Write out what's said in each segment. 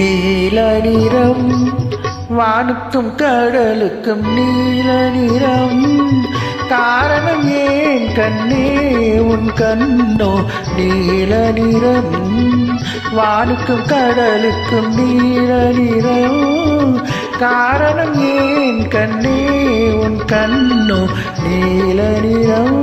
நீல நிறம் வானுக்கும் கடலுக்கும் நீல நிறம் காரணம் ஏன் கண்ணே உன் கண்ணோ நீல நிறம் வானுக்கும் கடலுக்கும் நீல நிறம் காரணம் ஏன் கண்ணே உன் கண்ணோ நீல நிறம்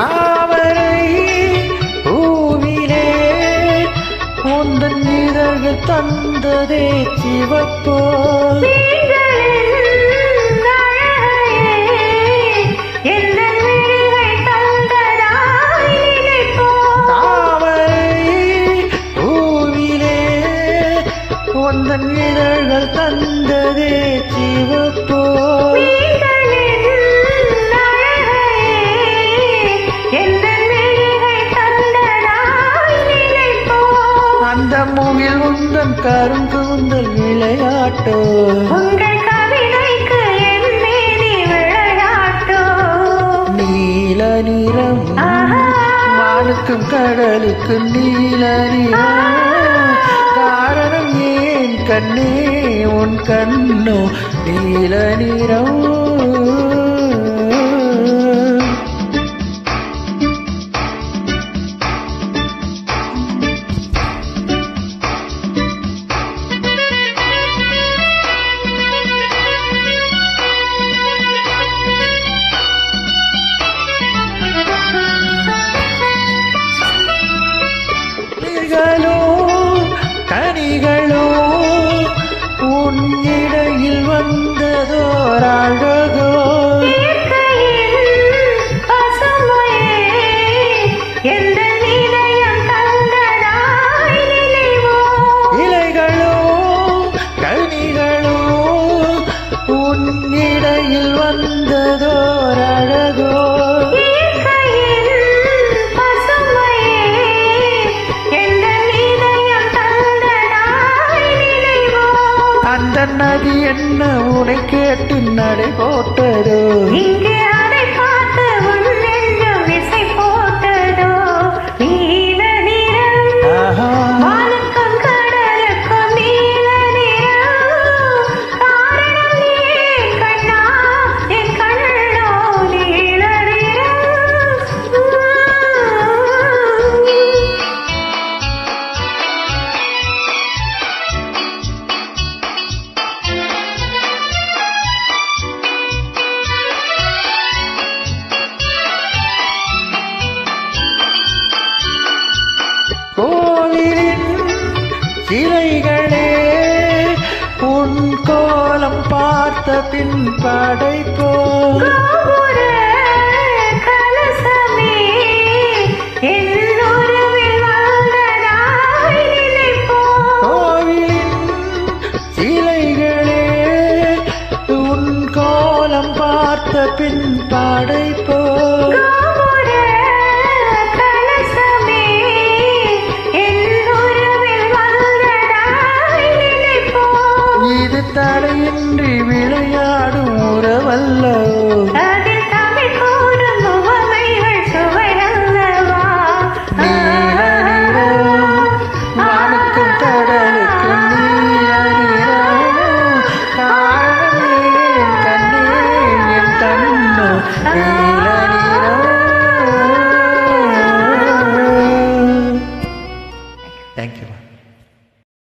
தாமரை பூவிலே உந்தன் இதழ்கள் தந்ததே சிவப்போ உந்தன் கருங்குந்தல் விளையாட்டோ உங்கள் கவிதைக்கு நீல நிறம். வானுக்கும் கடலுக்கு நீல நிறம். காரணம் ஏன் கண்ணே உன் கண்ணோ நீல நிறம்? வந்ததோர் இலைகளும் இயற்கையின் பசுமையே எந்தன் உன் இடையில் நதி என்ன உனை கேட்டு நடை போட்டதோ? கோவிலின் சிலைகளே உன் கோலம் பார்த்த பின் படைப்போ. பார்த்த பின் படைப்போ.